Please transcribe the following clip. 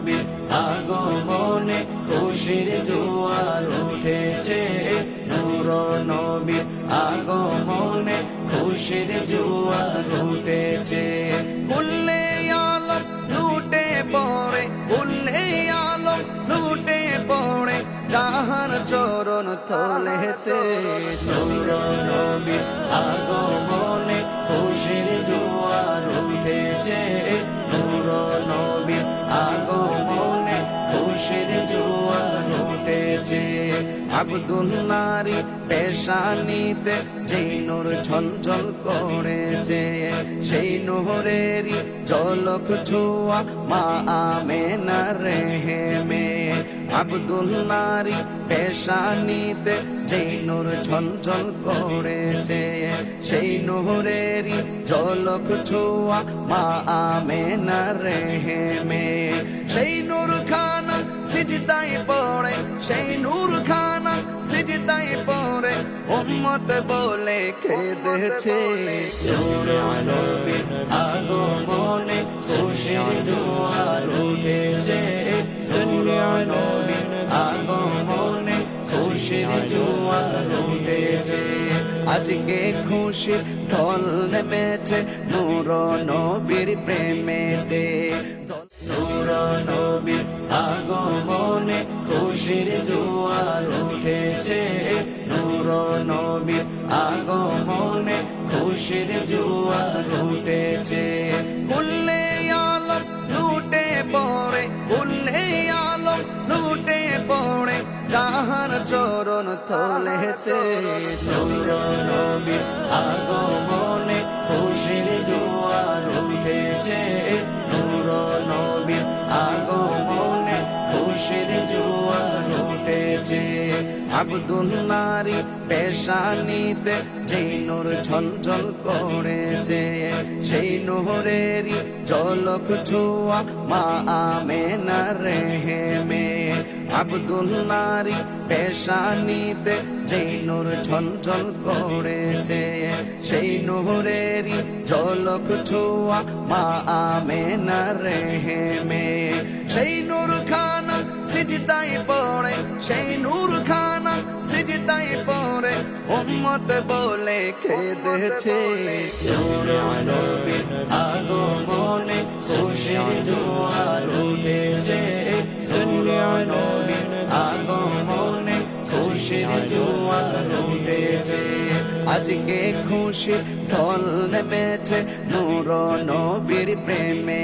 নবীর আগমনে খুশির জোয়ার উঠেছে। নূর নবীর আগমনে খুশির জোয়ার উঠেছে। কুল্লে আলম লুটে পড়ে কুল্লে আলম লুটে পড়ে, যাহার চরণ তলেতে নূর আবদুল্লারি পেশানিতে যেই নূর ঝলঝল করেছে, সেই নহরেরই জলক ছোয়া মা আমেনা রেহেমে। আবদুল্লারি পেশানিতে যেই নূর ঝলঝল করেছে, সেই নহরেরই জলক ছোয়া মা আমেনা রেহেমে। সেই নূর খানা সিজদাই পড়ে, সেই নূর উম্মত বলে কেঁদেছে নবীর আগমনে খুশির জোয়ার উঠেছে নবীর আগমনে খুশির জোয়ার উঠেছে আজকে খুশির ঢল নেমেছে নূর নবীর প্রেমেতে। নূর নবীর আগমনে খুশির জোয়ার নবীর আগমনে খুশির জুয়ার উঠেছে। কুল্লে আলম লুটে পড়ে। কুল্লে আলম লুটে পড়ে। যাহার চরণ তলেতে নবীর আগমনে আবদুল্লারি পেশানিতে যেই নূর ঝলঝল করেছে, সেই নহরেরই জলক ছোয়া মা আমেনা রেহেমে। আবদুল্লারি পেশানিতে যেই নূর ঝলঝল করেছে, সেই নহরেরই জলক ছোয়া মা আমেনা রেহেমে। সেই নূর খানা সিজদাই পড়ে, সেই নূর খানা পড়ে উম্মত বলে কেঁদেছে। নবীর আগমনে খুশির জোয়ার উঠেছে। নবীর আগমনে খুশির জোয়ার উঠেছে। আজকে খুশি ঢল নেমেছে নূর নবীর প্রেমে।